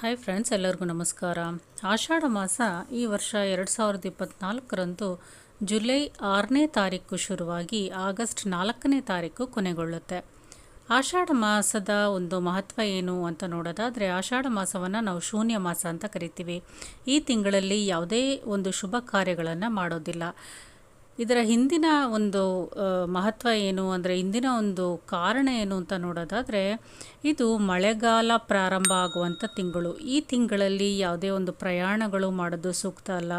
Hi friends ಎಲ್ಲರಿಗೂ ನಮಸ್ಕಾರ. ಆಷಾಢ ಮಾಸ ಈ ವರ್ಷ ಎರಡು ಸಾವಿರದ ಇಪ್ಪತ್ತ್ನಾಲ್ಕರಂದು ಜುಲೈ ಆರನೇ ತಾರೀಕು ಶುರುವಾಗಿ ಆಗಸ್ಟ್ ನಾಲ್ಕನೇ ತಾರೀಕು ಕೊನೆಗೊಳ್ಳುತ್ತೆ. ಆಷಾಢ ಮಾಸದ ಒಂದು ಮಹತ್ವ ಏನು ಅಂತ ನೋಡೋದಾದರೆ ಆಷಾಢ ಮಾಸವನ್ನು ನಾವು ಶೂನ್ಯ ಮಾಸ ಅಂತ ಕರಿತೀವಿ. ಈ ತಿಂಗಳಲ್ಲಿ ಯಾವುದೇ ಒಂದು ಶುಭ ಕಾರ್ಯಗಳನ್ನು ಮಾಡೋದಿಲ್ಲ. ಇದರ ಹಿಂದಿನ ಒಂದು ಮಹತ್ವ ಏನು? ಅಂದರೆ ಹಿಂದಿನ ಒಂದು ಕಾರಣ ಏನು ಅಂತ ನೋಡೋದಾದರೆ, ಇದು ಮಳೆಗಾಲ ಪ್ರಾರಂಭ ಆಗುವಂಥ ತಿಂಗಳು. ಈ ತಿಂಗಳಲ್ಲಿ ಯಾವುದೇ ಒಂದು ಪ್ರಯಾಣಗಳು ಮಾಡೋದು ಸೂಕ್ತ ಅಲ್ಲ.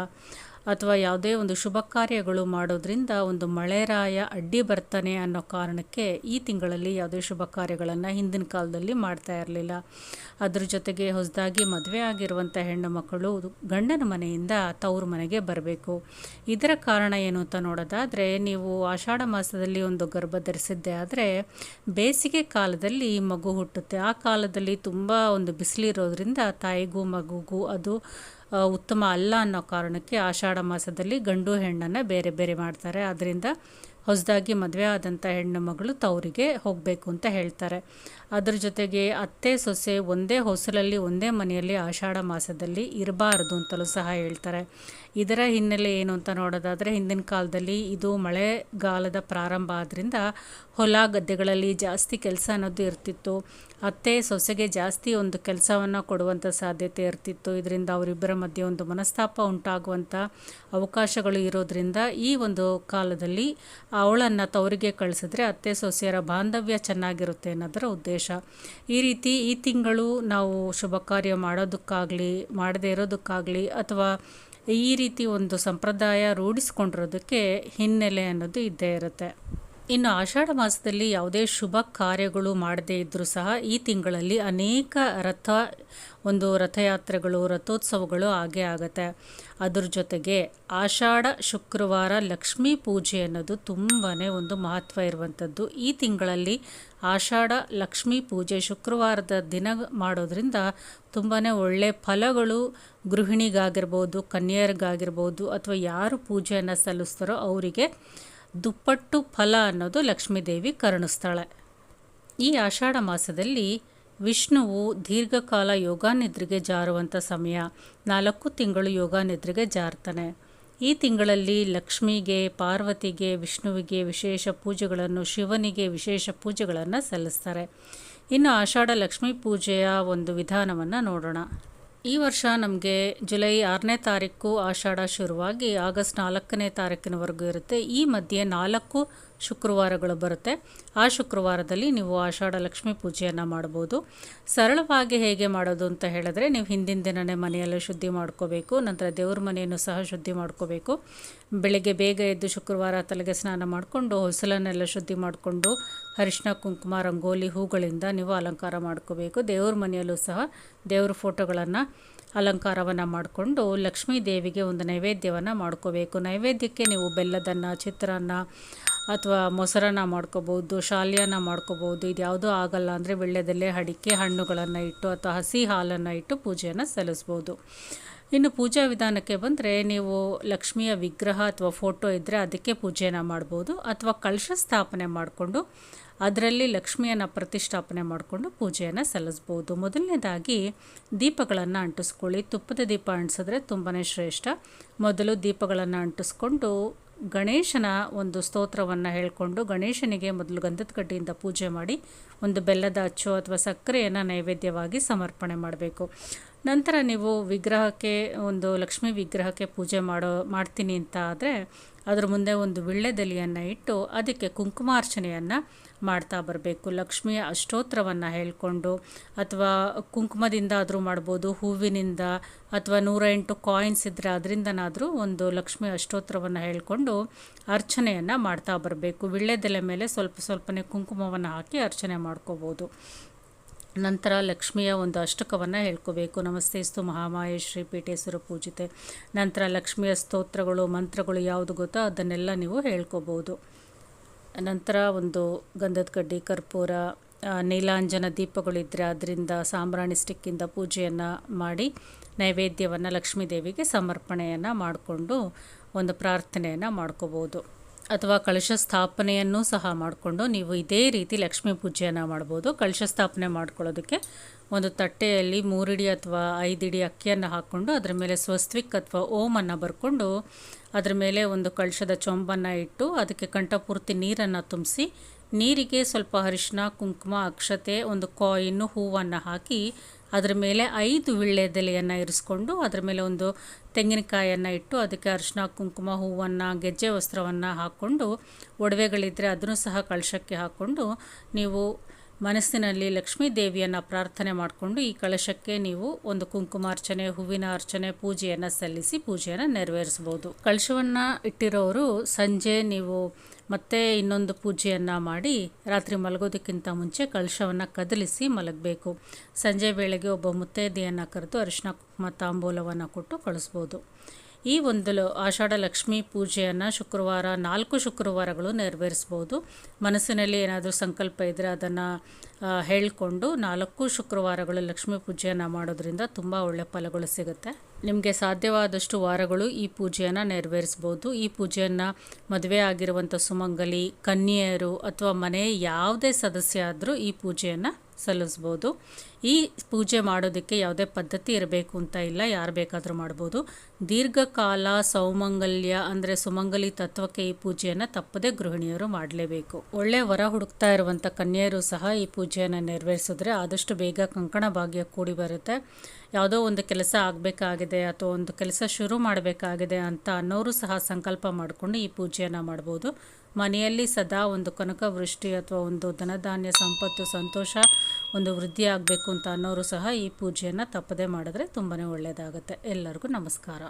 ಅಥವಾ ಯಾವುದೇ ಒಂದು ಶುಭ ಕಾರ್ಯಗಳು ಮಾಡೋದ್ರಿಂದ ಒಂದು ಮಳೆರಾಯ ಅಡ್ಡಿ ಬರ್ತಾನೆ ಅನ್ನೋ ಕಾರಣಕ್ಕೆ ಈ ತಿಂಗಳಲ್ಲಿ ಯಾವುದೇ ಶುಭ ಕಾರ್ಯಗಳನ್ನು ಹಿಂದಿನ ಕಾಲದಲ್ಲಿ ಮಾಡ್ತಾ ಇರಲಿಲ್ಲ. ಅದ್ರ ಜೊತೆಗೆ ಹೊಸದಾಗಿ ಮದುವೆ ಆಗಿರುವಂಥ ಹೆಣ್ಣು ಮಕ್ಕಳು ಗಂಡನ ಮನೆಯಿಂದ ತವ್ರ ಮನೆಗೆ ಬರಬೇಕು. ಇದರ ಕಾರಣ ಏನು ಅಂತ ನೋಡೋದಾದರೆ, ನೀವು ಆಷಾಢ ಮಾಸದಲ್ಲಿ ಒಂದು ಗರ್ಭ ಧರಿಸಿದ್ದೆ ಆದರೆ ಬೇಸಿಗೆ ಕಾಲದಲ್ಲಿ ಮಗು ಹುಟ್ಟುತ್ತೆ. ಆ ಕಾಲದಲ್ಲಿ ತುಂಬ ಒಂದು ಬಿಸಿಲಿರೋದ್ರಿಂದ ತಾಯಿಗೂ ಮಗುಗೂ ಅದು ಉತ್ತಮ ಅಲ್ಲ ಅನ್ನೋ ಕಾರಣಕ್ಕೆ ಆಷಾಢ ಮಾಸದಲ್ಲಿ ಗಂಡು ಹೆಣ್ಣನ್ನು ಬೇರೆ ಬೇರೆ ಮಾಡ್ತಾರೆ. ಅದರಿಂದ ಹೊಸದಾಗಿ ಮದುವೆ ಆದಂಥ ಹೆಣ್ಣು ಮಗಳು ತವರಿಗೆ ಹೋಗಬೇಕು ಅಂತ ಹೇಳ್ತಾರೆ. ಅದ್ರ ಜೊತೆಗೆ ಅತ್ತೆ ಸೊಸೆ ಒಂದೇ ಹೊಸಲಲ್ಲಿ, ಒಂದೇ ಮನೆಯಲ್ಲಿ ಆಷಾಢ ಮಾಸದಲ್ಲಿ ಇರಬಾರ್ದು ಅಂತಲೂ ಸಹ ಹೇಳ್ತಾರೆ. ಇದರ ಹಿನ್ನೆಲೆ ಏನು ಅಂತ ನೋಡೋದಾದರೆ, ಹಿಂದಿನ ಕಾಲದಲ್ಲಿ ಇದು ಮಳೆಗಾಲದ ಪ್ರಾರಂಭ ಆದ್ದರಿಂದ ಹೊಲ ಗದ್ದೆಗಳಲ್ಲಿ ಜಾಸ್ತಿ ಕೆಲಸ ಅನ್ನೋದು ಇರ್ತಿತ್ತು. ಅತ್ತೆ ಸೊಸೆಗೆ ಜಾಸ್ತಿ ಒಂದು ಕೆಲಸವನ್ನು ಕೊಡುವಂಥ ಸಾಧ್ಯತೆ ಇರ್ತಿತ್ತು. ಇದರಿಂದ ಅವರಿಬ್ಬರ ಮಧ್ಯೆ ಒಂದು ಮನಸ್ತಾಪ ಉಂಟಾಗುವಂಥ ಅವಕಾಶಗಳು ಇರೋದ್ರಿಂದ ಈ ಒಂದು ಕಾಲದಲ್ಲಿ ಅವಳನ್ನು ತವರಿಗೆ ಕಳಿಸಿದ್ರೆ ಅತ್ತೆ ಸೊಸೆಯರ ಬಾಂಧವ್ಯ ಚೆನ್ನಾಗಿರುತ್ತೆ ಅನ್ನೋದರ ಉದ್ದೇಶ. ಈ ರೀತಿ ಈ ತಿಂಗಳು ನಾವು ಶುಭ ಕಾರ್ಯ ಮಾಡೋದಕ್ಕಾಗಲಿ, ಮಾಡದೇ ಇರೋದಕ್ಕಾಗಲಿ ಅಥವಾ ಈ ರೀತಿ ಒಂದು ಸಂಪ್ರದಾಯ ರೂಢಿಸ್ಕೊಂಡಿರೋದಕ್ಕೆ ಹಿನ್ನೆಲೆ ಅನ್ನೋದು ಇದ್ದೇ ಇರುತ್ತೆ. ಇನ್ನು ಆಷಾಢ ಮಾಸದಲ್ಲಿ ಯಾವುದೇ ಶುಭ ಕಾರ್ಯಗಳು ಮಾಡದೇ ಇದ್ದರೂ ಸಹ ಈ ತಿಂಗಳಲ್ಲಿ ಅನೇಕ ರಥ, ಒಂದು ರಥಯಾತ್ರೆಗಳು, ರಥೋತ್ಸವಗಳು ಆಗೇ ಆಗುತ್ತೆ. ಅದ್ರ ಜೊತೆಗೆ ಆಷಾಢ, ಶುಕ್ರವಾರ ಲಕ್ಷ್ಮೀ ಪೂಜೆ ಅನ್ನೋದು ತುಂಬಾ ಒಂದು ಮಹತ್ವ ಇರುವಂಥದ್ದು. ಈ ತಿಂಗಳಲ್ಲಿ ಆಷಾಢ, ಲಕ್ಷ್ಮೀ ಪೂಜೆ ಶುಕ್ರವಾರದ ದಿನ ಮಾಡೋದ್ರಿಂದ ತುಂಬಾ ಒಳ್ಳೆ ಫಲಗಳು ಗೃಹಿಣಿಗಾಗಿರ್ಬೋದು ಕನ್ಯರಿಗಾಗಿರ್ಬೋದು ಅಥವಾ ಯಾರು ಪೂಜೆಯನ್ನು ಸಲ್ಲಿಸ್ತಾರೋ ಅವರಿಗೆ ದುಪ್ಪಟ್ಟು ಫಲ ಅನ್ನೋದು ಲಕ್ಷ್ಮೀದೇವಿ ಕರುಣಿಸ್ತಾಳೆ ಈ ಆಷಾಢ ಮಾಸದಲ್ಲಿ ವಿಷ್ಣುವು ದೀರ್ಘಕಾಲ ಯೋಗಾನಿದ್ರೆಗೆ ಜಾರುವಂಥ ಸಮಯ. ನಾಲ್ಕು ತಿಂಗಳು ಯೋಗಾನಿದ್ರೆಗೆ ಜಾರ್ತಾನೆ. ಈ ತಿಂಗಳಲ್ಲಿ ಲಕ್ಷ್ಮಿಗೆ, ಪಾರ್ವತಿಗೆ, ವಿಷ್ಣುವಿಗೆ ವಿಶೇಷ ಪೂಜೆಗಳನ್ನು, ಶಿವನಿಗೆ ವಿಶೇಷ ಪೂಜೆಗಳನ್ನು ಸಲ್ಲಿಸ್ತಾರೆ. ಇನ್ನು ಆಷಾಢ ಲಕ್ಷ್ಮೀ ಪೂಜೆಯ ಒಂದು ವಿಧಾನವನ್ನು ನೋಡೋಣ. ಈ ವರ್ಷ ನಮಗೆ ಜುಲೈ ಆರನೇ ತಾರೀಕು ಆಷಾಢ ಶುರುವಾಗಿ ಆಗಸ್ಟ್ ನಾಲ್ಕನೇ ತಾರೀಕಿನವರೆಗೂ ಇರುತ್ತೆ. ಈ ಮಧ್ಯೆ ನಾಲ್ಕು ಶುಕ್ರವಾರಗಳು ಬರುತ್ತೆ. ಆ ಶುಕ್ರವಾರದಲ್ಲಿ ನೀವು ಆಷಾಢ ಲಕ್ಷ್ಮಿ ಪೂಜೆಯನ್ನು ಮಾಡ್ಬೋದು. ಸರಳವಾಗಿ ಹೇಗೆ ಮಾಡೋದು ಅಂತ ಹೇಳಿದ್ರೆ ನೀವು ಹಿಂದಿನ ದಿನವೇ ಮನೆಯಲ್ಲೇ ಶುದ್ಧಿ ಮಾಡ್ಕೋಬೇಕು, ನಂತರ ದೇವ್ರ ಮನೆಯನ್ನು ಸಹ ಶುದ್ಧಿ ಮಾಡ್ಕೋಬೇಕು. ಬೆಳಗ್ಗೆ ಬೇಗ ಎದ್ದು ಶುಕ್ರವಾರ ತಲೆಗೆ ಸ್ನಾನ ಮಾಡಿಕೊಂಡು ಹೊಸಲನ್ನೆಲ್ಲ ಶುದ್ಧಿ ಮಾಡಿಕೊಂಡು ಅರಿಶಿನ ಕುಂಕುಮ, ರಂಗೋಲಿ ಹೂಗಳಿಂದ ನೀವು ಅಲಂಕಾರ ಮಾಡ್ಕೋಬೇಕು. ದೇವ್ರ ಮನೆಯಲ್ಲೂ ಸಹ ದೇವ್ರ ಫೋಟೋಗಳನ್ನು ಅಲಂಕಾರವನ್ನು ಮಾಡಿಕೊಂಡು ಲಕ್ಷ್ಮೀ ದೇವಿಗೆ ಒಂದು ನೈವೇದ್ಯವನ್ನು ಮಾಡ್ಕೋಬೇಕು. ನೈವೇದ್ಯಕ್ಕೆ ನೀವು ಬೆಲ್ಲದನ್ನ, ಚಿತ್ರಾನ್ನ ಅಥವಾ ಮೊಸರನ್ನ ಮಾಡ್ಕೋಬೋದು ಶಾಲ್ಯನ ಮಾಡ್ಕೋಬೋದು ಇದು ಯಾವುದೂ ಆಗಲ್ಲ ಅಂದರೆ ವೀಳ್ಯದಲ್ಲೇ ಅಡಿಕೆ ಹಣ್ಣುಗಳನ್ನು ಇಟ್ಟು ಅಥವಾ ಹಸಿ ಹಾಲನ್ನು ಇಟ್ಟು ಪೂಜೆಯನ್ನು ಸಲ್ಲಿಸ್ಬೋದು. ಇನ್ನು ಪೂಜಾ ವಿಧಾನಕ್ಕೆ ಬಂದರೆ ನೀವು ಲಕ್ಷ್ಮಿಯ ವಿಗ್ರಹ ಅಥವಾ ಫೋಟೋ ಇದ್ದರೆ ಅದಕ್ಕೆ ಪೂಜೆಯನ್ನು ಮಾಡ್ಬೋದು ಅಥವಾ ಕಳಶ ಸ್ಥಾಪನೆ ಮಾಡಿಕೊಂಡು ಅದರಲ್ಲಿ ಲಕ್ಷ್ಮಿಯನ್ನು ಪ್ರತಿಷ್ಠಾಪನೆ ಮಾಡಿಕೊಂಡು ಪೂಜೆಯನ್ನು ಸಲ್ಲಿಸ್ಬೋದು. ಮೊದಲನೇದಾಗಿ ದೀಪಗಳನ್ನು ಅಂಟಿಸ್ಕೊಳ್ಳಿ. ತುಪ್ಪದ ದೀಪ ಅಂಟಿಸಿದ್ರೆ ತುಂಬಾ ಶ್ರೇಷ್ಠ. ಮೊದಲು ದೀಪಗಳನ್ನು ಅಂಟಿಸ್ಕೊಂಡು ಗಣೇಶನ ಒಂದು ಸ್ತೋತ್ರವನ್ನು ಹೇಳಿಕೊಂಡು ಗಣೇಶನಿಗೆ ಮೊದಲು ಗಂಧದ ಕಡ್ಡಿಯಿಂದ ಪೂಜೆ ಮಾಡಿ ಒಂದು ಬೆಲ್ಲದ ಅಚ್ಚು ಅಥವಾ ಸಕ್ಕರೆಯನ್ನು ನೈವೇದ್ಯವಾಗಿ ಸಮರ್ಪಣೆ ಮಾಡಬೇಕು. ನಂತರ ನೀವು ವಿಗ್ರಹಕ್ಕೆ, ಒಂದು ಲಕ್ಷ್ಮೀ ವಿಗ್ರಹಕ್ಕೆ ಪೂಜೆ ಮಾಡೋ, ಮಾಡ್ತೀನಿ ಅಂತ ಆದರೆ ಅದ್ರ ಮುಂದೆ ಒಂದು ವಿಳ್ಳೆದೆಲೆಯನ್ನು ಇಟ್ಟು ಅದಕ್ಕೆ ಕುಂಕುಮಾರ್ಚನೆಯನ್ನು ಮಾಡ್ತಾ ಬರಬೇಕು. ಲಕ್ಷ್ಮಿಯ ಅಷ್ಟೋತ್ರವನ್ನು ಹೇಳಿಕೊಂಡು ಅಥವಾ ಕುಂಕುಮದಿಂದ ಆದರೂ ಮಾಡ್ಬೋದು, ಹೂವಿನಿಂದ ಅಥವಾ ನೂರ ಎಂಟು ಕಾಯಿನ್ಸ್ ಇದ್ದರೆ ಅದರಿಂದನಾದರೂ ಒಂದು ಲಕ್ಷ್ಮಿ ಅಷ್ಟೋತ್ರವನ್ನು ಹೇಳಿಕೊಂಡು ಅರ್ಚನೆಯನ್ನು ಮಾಡ್ತಾ ಬರಬೇಕು. ವಿಳ್ಳೆದೆಲೆ ಮೇಲೆ ಸ್ವಲ್ಪ ಸ್ವಲ್ಪನೇ ಕುಂಕುಮವನ್ನು ಹಾಕಿ ಅರ್ಚನೆ ಮಾಡ್ಕೋಬೋದು. ನಂತರ ಲಕ್ಷ್ಮಿಯ ಒಂದು ಅಷ್ಟಕವನ್ನು ಹೇಳ್ಕೋಬೇಕು. ನಮಸ್ತೆಸ್ತು ಮಹಾಮಾಯ ಶ್ರೀ ಪೀಠೇಶ್ವರ ಪೂಜಿತೆ. ನಂತರ ಲಕ್ಷ್ಮಿಯ ಸ್ತೋತ್ರಗಳು, ಮಂತ್ರಗಳು ಯಾವುದು ಗೊತ್ತೋ ಅದನ್ನೆಲ್ಲ ನೀವು ಹೇಳ್ಕೋಬೋದು. ನಂತರ ಒಂದು ಗಂಧದ ಕಡ್ಡಿ, ಕರ್ಪೂರ ನೀಲಾಂಜನ ದೀಪಗಳಿದ್ದರೆ ಅದರಿಂದ ಸಾಂಬ್ರಾಣಿ ಸ್ಟಿಕ್ಕಿಂದ ಪೂಜೆಯನ್ನು ಮಾಡಿ ನೈವೇದ್ಯವನ್ನು ಲಕ್ಷ್ಮೀ ದೇವಿಗೆ ಸಮರ್ಪಣೆಯನ್ನು ಮಾಡಿಕೊಂಡು ಒಂದು ಪ್ರಾರ್ಥನೆಯನ್ನು ಮಾಡ್ಕೋಬೋದು. ಅಥವಾ ಕಳಶ ಸ್ಥಾಪನೆಯನ್ನು ಸಹ ಮಾಡಿಕೊಂಡು ನೀವು ಇದೇ ರೀತಿ ಲಕ್ಷ್ಮೀ ಪೂಜೆಯನ್ನು ಮಾಡ್ಬೋದು. ಕಳಶ ಸ್ಥಾಪನೆ ಮಾಡ್ಕೊಳ್ಳೋದಕ್ಕೆ ಒಂದು ತಟ್ಟೆಯಲ್ಲಿ ಮೂರಿಡಿ ಅಥವಾ ಐದಿಡಿ ಅಕ್ಕಿಯನ್ನು ಹಾಕ್ಕೊಂಡು ಅದರ ಮೇಲೆ ಸ್ವಸ್ತಿಕ್ ಅಥವಾ ಓಮನ್ನು ಬರ್ಕೊಂಡು ಅದರ ಮೇಲೆ ಒಂದು ಕಳಶದ ಚೊಂಬನ್ನು ಇಟ್ಟು ಅದಕ್ಕೆ ಕಂಠಪೂರ್ತಿ ನೀರನ್ನು ತುಂಬಿಸಿ ನೀರಿಗೆ ಸ್ವಲ್ಪ ಅರಿಶಿನ ಕುಂಕುಮ, ಅಕ್ಷತೆ, ಒಂದು ಕಾಯಿನ್ನು, ಹೂವನ್ನು ಹಾಕಿ ಅದರ ಮೇಲೆ ಐದು ವೀಳ್ಯದೆಲೆಯನ್ನು ಇರಿಸ್ಕೊಂಡು ಅದರ ಮೇಲೆ ಒಂದು ತೆಂಗಿನಕಾಯನ್ನು ಇಟ್ಟು ಅದಕ್ಕೆ ಅರಿಶಿನ ಕುಂಕುಮ, ಹೂವನ್ನು, ಗೆಜ್ಜೆ ವಸ್ತ್ರವನ್ನು ಹಾಕ್ಕೊಂಡು ಒಡವೆಗಳಿದ್ದರೆ ಅದನ್ನು ಸಹ ಕಳಶಕ್ಕೆ ಹಾಕ್ಕೊಂಡು ನೀವು ಮನಸ್ಸಿನಲ್ಲಿ ಲಕ್ಷ್ಮೀ ದೇವಿಯನ್ನು ಪ್ರಾರ್ಥನೆ ಮಾಡಿಕೊಂಡು ಈ ಕಳಶಕ್ಕೆ ನೀವು ಒಂದು ಕುಂಕುಮಾರ್ಚನೆ ಹೂವಿನ ಅರ್ಚನೆ, ಪೂಜೆಯನ್ನು ಸಲ್ಲಿಸಿ ಪೂಜೆಯನ್ನು ನೆರವೇರಿಸ್ಬೋದು ಕಳಶವನ್ನು ಇಟ್ಟಿರೋರು ಸಂಜೆ ನೀವು ಮತ್ತೆ ಇನ್ನೊಂದು ಪೂಜೆಯನ್ನು ಮಾಡಿ ರಾತ್ರಿ ಮಲಗೋದಕ್ಕಿಂತ ಮುಂಚೆ ಕಳಶವನ್ನು ಕದಲಿಸಿ ಮಲಗಬೇಕು. ಸಂಜೆ ವೇಳೆಗೆ ಒಬ್ಬ ಮುತ್ತೈದೆಯನ್ನು ಕರೆದು ಅರಿಶಿನ, ಕುಂಕುಮ, ತಾಂಬೂಲವನ್ನು ಕೊಟ್ಟು ಕಳಿಸ್ಬೋದು. ಈ ಒಂದು ಆಷಾಢ ಲಕ್ಷ್ಮಿ ಪೂಜೆಯನ್ನು ಶುಕ್ರವಾರ, ನಾಲ್ಕು ಶುಕ್ರವಾರಗಳು ನೆರವೇರಿಸ್ಬೋದು ಮನಸ್ಸಿನಲ್ಲಿ ಏನಾದರೂ ಸಂಕಲ್ಪ ಇದ್ದರೆ ಅದನ್ನು ಹೇಳಿಕೊಂಡು ನಾಲ್ಕು ಶುಕ್ರವಾರಗಳು ಲಕ್ಷ್ಮೀ ಪೂಜೆಯನ್ನು ಮಾಡೋದ್ರಿಂದ ತುಂಬ ಒಳ್ಳೆಯ ಫಲಗಳು ಸಿಗುತ್ತೆ. ನಿಮಗೆ ಸಾಧ್ಯವಾದಷ್ಟು ವಾರಗಳು ಈ ಪೂಜೆಯನ್ನು ನೆರವೇರಿಸ್ಬೋದು ಈ ಪೂಜೆಯನ್ನು ಮದುವೆ ಆಗಿರುವಂಥ ಸುಮಂಗಲಿ, ಕನ್ಯೆಯರು ಅಥವಾ ಮನೆಯ ಯಾವುದೇ ಸದಸ್ಯ ಆದರೂ ಈ ಪೂಜೆಯನ್ನು ಸಲ್ಲಿಸ್ಬೋದು. ಈ ಪೂಜೆ ಮಾಡೋದಕ್ಕೆ ಯಾವುದೇ ಪದ್ಧತಿ ಇರಬೇಕು ಅಂತ ಇಲ್ಲ, ಯಾರು ಬೇಕಾದರೂ ಮಾಡ್ಬೋದು. ದೀರ್ಘಕಾಲ ಸೌಮಂಗಲ್ಯ ಅಂದರೆ ಸುಮಂಗಲಿ ತತ್ವಕ್ಕೆ ಈ ಪೂಜೆಯನ್ನು ತಪ್ಪದೆ ಗೃಹಿಣಿಯರು ಮಾಡಲೇಬೇಕು. ಒಳ್ಳೆ ವರ ಹುಡುಕ್ತಾ ಇರುವಂಥ ಕನ್ಯೆಯರು ಸಹ ಈ ಪೂಜೆಯನ್ನು ನೆರವೇರಿಸಿದ್ರೆ ಆದಷ್ಟು ಬೇಗ ಕಂಕಣ ಭಾಗ್ಯ ಕೂಡಿ ಬರುತ್ತೆ. ಯಾವುದೋ ಒಂದು ಕೆಲಸ ಆಗಬೇಕಾಗಿದೆ ಅಥವಾ ಒಂದು ಕೆಲಸ ಶುರು ಮಾಡಬೇಕಾಗಿದೆ ಅಂತ ಅನ್ನೋರು ಸಹ ಸಂಕಲ್ಪ ಮಾಡಿಕೊಂಡು ಈ ಪೂಜೆಯನ್ನು ಮಾಡ್ಬೋದು. ಮನೆಯಲ್ಲಿ ಸದಾ ಒಂದು ಕನಕ ವೃಷ್ಟಿ ಅಥವಾ ಒಂದು ಧನಧಾನ್ಯ ಸಂಪತ್ತು ಸಂತೋಷ, ಒಂದು ವೃದ್ಧಿ ಆಗಬೇಕು ಅಂತ ಅನ್ನೋರು ಸಹ ಈ ಪೂಜೆಯನ್ನು ತಪ್ಪದೇ ಮಾಡಿದ್ರೆ ತುಂಬಾ ಒಳ್ಳೆಯದಾಗುತ್ತೆ ಎಲ್ಲರಿಗೂ ನಮಸ್ಕಾರ.